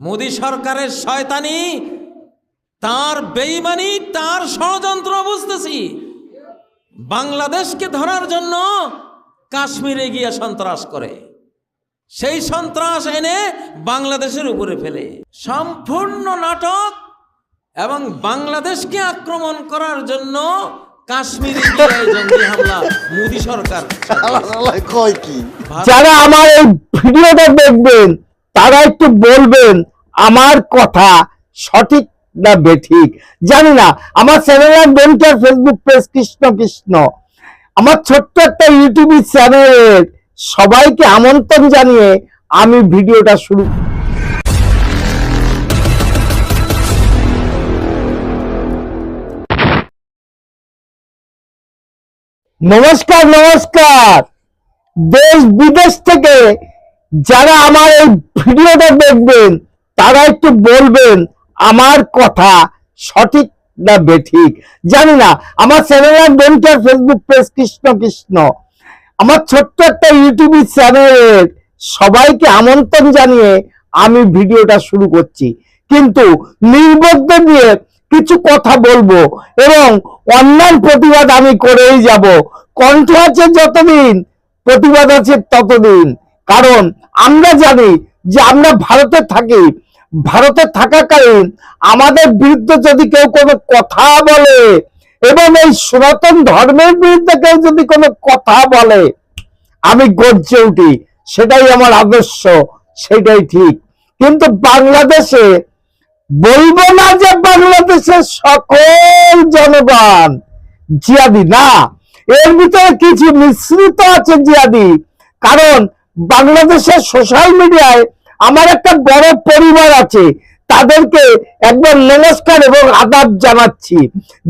মোদী সরকারের শয়তানি তার বেইমানি তার ষড়যন্ত্র বুঝতেছি। বাংলাদেশকে ধরার জন্য কাশ্মীরে গিয়ে সন্ত্রাস করে। সেই সন্ত্রাস এনে বাংলাদেশের উপরে ফেলে। সম্পূর্ণ নাটক এবং বাংলাদেশকে আক্রমণ করার জন্য কাশ্মীরে জঙ্গি হামলা মোদী সরকার আল্লাহ কয় কি? যারা আমার এই ভিডিওটা দেখবেন তারা একটু বলবেন আমার কথা সঠিক না বেঠিক? জানি না। আমার চ্যানেলের ডোনটার ফেসবুক পেজ কৃষ্ণ কৃষ্ণ। আমার ছোট্ট একটা ইউটিউব চ্যানেলের সবাইকে আমন্ত্রণ জানিয়ে আমি ভিডিওটা শুরু নমস্কার নমস্কার। দেশ বিদেশ থেকে যারা আমার এই ভিডিওটা দেখবেন, তারা একটু বলবেন, আমার কথা সঠিক না বেঠিক? জানি না, আমার চ্যানেল চ্যানেলের বন্ধুটার ফেসবুক পেজ কৃষ্ণ কৃষ্ণ। আমার ছোট্ট একটা ইউটিউব চ্যানেলের সবাইকে আমন্ত্রণ জানিয়ে আমি ভিডিওটা শুরু করছি। কিন্তু নির্বদ্ধ নিয়ে কিছু কথা বলব এবং অন্যান্য প্রতিবাদ আমি করেই যাব। কণ্ঠ আছে যতদিন, প্রতিবাদ আছে ততদিন। কারণ আমরা জানি যে আমরা ভারতে থাকি, ভারতে থাকাকালীন আমাদের বিরুদ্ধে যদি কেউ কোনো কথা বলে এবং এই সনাতন ধর্মের বিরুদ্ধে কেউ যদি কোনো কথা বলে, আমি গর্জে উঠি, সেটাই আমার আদর্শ, সেটাই ঠিক। কিন্তু বাংলাদেশে বলব না যে বাংলাদেশের সকল জনগণ জিয়াদি, না। এর ভিতরে কিছু মিশ্রিত আছে জিয়াদি। কারণ বাংলাদেশের সোশ্যাল মিডিয়ায় আমার একটা বড় পরিবার আছে, তাদেরকে একবার নমস্কার এবং আদাব জানাচ্ছি।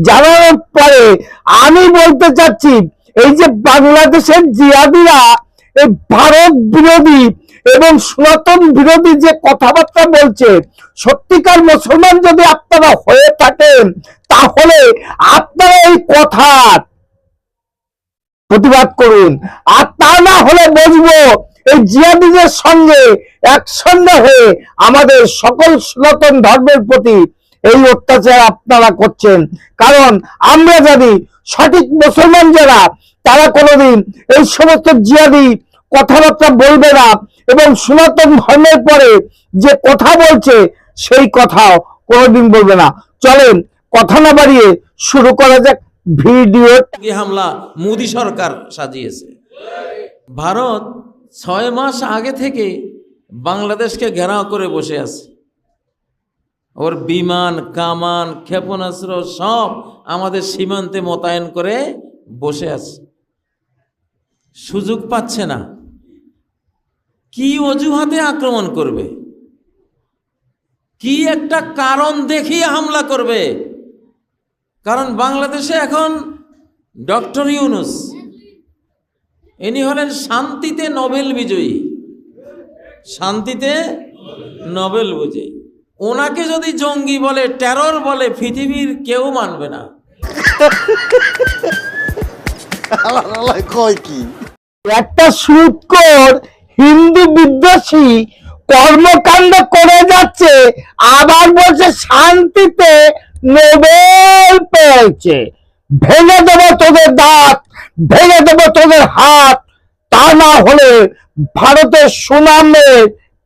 জানানোর পরে আমি বলতে চাচ্ছি, এই যে বাংলাদেশের জিয়াদিরা, এই ভারত বিরোধী এবং সনাতন বিরোধী যে কথাবার্তা বলছে, সত্যিকার মুসলমান যদি আপনারা হয়ে থাকেন, তাহলে আপনারা এই কথার প্রতিবাদ করুন। আর তা না হলে বুঝব এই জিয়াদিদের সঙ্গে একসঙ্গে হয়ে আমাদের সকল সনাতন ধর্মের প্রতি এই অত্যাচার আপনারা করছেন। কারণ আমরা জানি সঠিক মুসলমান যারা, তারা কোনোদিন এই সমস্ত জিয়াদি কথাবার্তা বলবে না এবং সনাতন ধর্মের পরে যে কথা বলছে, সেই কথাও কোনোদিন বলবে না। চলেন, কথা না বাড়িয়ে শুরু করা যাক ভিডিও হামলা মোদী সরকার সাজিয়েছে। ভারত ছয় মাস আগে থেকে বাংলাদেশকে ঘেরাও করে বসে আছে। ওর বিমান, কামান, ক্ষেপণাস্ত্র সব আমাদের সীমান্তে মোতায়েন করে বসে আছে। সুযোগ পাচ্ছে না। কি অজুহাতে আক্রমণ করবে? কি একটা কারণ দেখিয়ে হামলা করবে? কারণ বাংলাদেশে এখন ডক্টর ইউনুস ইনি হলেন শান্তিতে নোবেল বিজয়ী। শান্তিতে নোবেল বিজয়ী। ওনাকে যদি জঙ্গি বলে টেরর বলে পৃথিবীর কেউ মানবে না। কয় কি? একটা সুৎকর হিন্দু বিদ্বেষী কর্মকাণ্ড করে যাচ্ছে আবার বলছে শান্তিতে নোবেল পেয়েছে। ভেঙে দেবো তোদের দাঁত। ভেঙে দেবো তোদের হাত। তা না হলে ভারতের সুনামের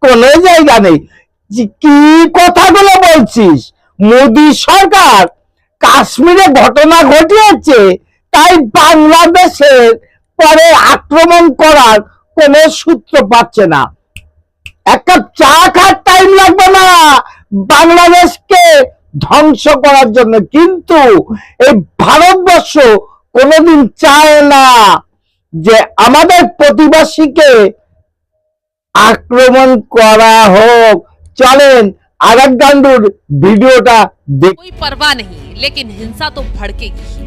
কোনো জায়গা নেই। কি কথাগুলো বলছিস? মোদী সরকার কাশ্মীরে ঘটনা ঘটিয়েছে, তাই বাংলাদেশের পরে আক্রমণ করার কোনো সূত্র পাচ্ছে না। এক কাপ চা খাওয়ার টাইম লাগবে না। বাংলাদেশকে ধ্বংস করার জন্য কিন্তু এই ভারতবর্ষ কোনোদিন চায় না যে আমাদের প্রতিবাসীকে আক্রমণ করা হোক চলেন আরেক গান্ডুর ভিডিওটা দেখ कोई परवाह नहीं लेकिन हिंसा तो भड़केगी ही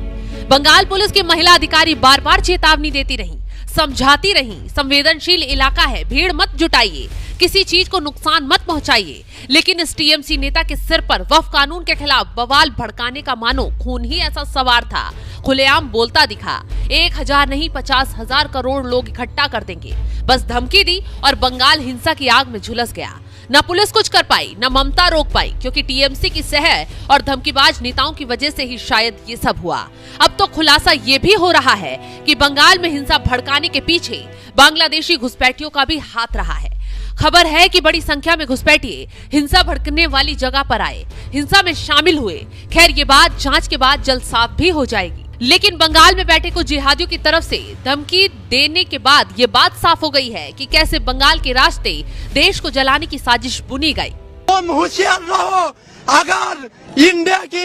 बंगाल पुलिस की महिला अधिकारी बार बार चेतावनी देती रही समझाती रही संवेदनशील इलाका है भीड़ मत जुटाइए किसी चीज़ को नुकसान मत पहुंचाइए। लेकिन इस टीएमसी नेता के सिर पर वफ कानून के खिलाफ बवाल भड़काने का मानो खून ही ऐसा सवार था। खुलेआम बोलता दिखा, एक हज़ार नहीं, पचास हज़ार करोड़ लोग इकट्ठा कर देंगे। बस धमकी दी और बंगाल हिंसा की आग में झुलस गया। न पुलिस कुछ कर पाई, न ममता रोक पाई, क्योंकि टीएमसी की सहर और धमकीबाज नेताओं की वजह से ही शायद ये सब हुआ। अब तो खुलासा ये भी हो रहा है कि बंगाल में हिंसा भड़काने के पीछे बांग्लादेशी घुसपैठियों का भी हाथ रहा है। खबर है कि बड़ी संख्या में घुसपैठिए हिंसा भड़कने वाली जगह पर आए। हिंसा में शामिल हुए। खैर, ये बात जाँच के बाद जल्द साफ़ भी हो जाएगी। लेकिन बंगाल में बैठे कुछ जिहादियों की तरफ़ से धमकी देने के बाद ये बात साफ़ हो गई है कि कैसे बंगाल के रास्ते देश को जलाने की साजिश बुनी गई। तुम होशियार रहो। अगर इंडिया की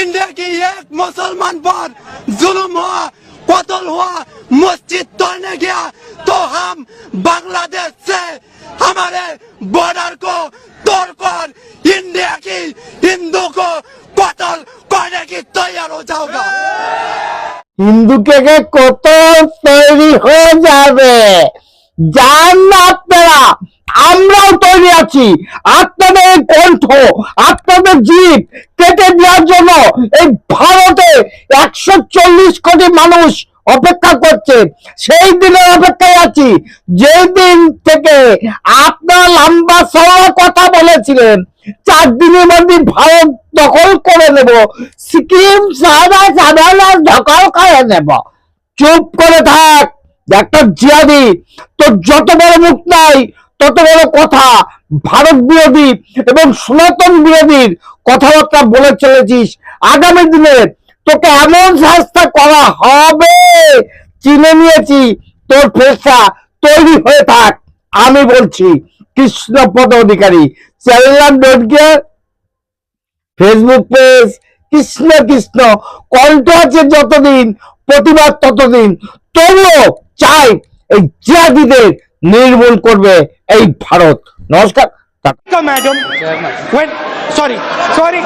इंडिया की एक मुसलमान पर जुल्म हुआ, कत्ल हुआ मस्जिद तोड़ने गया तो हम बांग्लादेश से हमारे बॉर्डर को तोड़कर इंडिया की हिंदू को कत्ल करने की तैयार हो जाऊंगा হিন্দু থেকে কত তৈরি হয়ে যাবে যান না আপনারা আমরাও তৈরি আছি আপনাদের কণ্ঠ আপনাদের জীব কেটে দেওয়ার জন্য এই ভারতে একশো চল্লিশ কোটি মানুষ অপেক্ষা করছে। সেই দিনের অপেক্ষায় আছি। যেই দিন থেকে আপনার লম্বা সড়ক কথা বলেছিলেন, চার দিনের মধ্যে ভারত দখল করে নেব, সিকিম সারা সাধারণ দখল করে নেব। চুপ করে থাক, একটা জিয়াদি তোর যত বড় মুখ নাই, তত বড় কথা ভারত বিরোধী এবং সনাতন বিরোধীর কথাবার্তা বলে চলেছিস। আগামী দিনে তোকে এমন শাস্তা করা হবে চিনে নিয়েছি তোর ফেসা তৈরি হয়ে থাক আমি বলছি Krishnapada Adhikari channel dot Facebook page Krishna Krishna কণ্ঠ আছে যতদিন প্রতিবাদ ততদিন তবুও চাই এই জিয়াদিদের নির্মূল করবে এই ভারত নমস্কার. When sorry, sorry.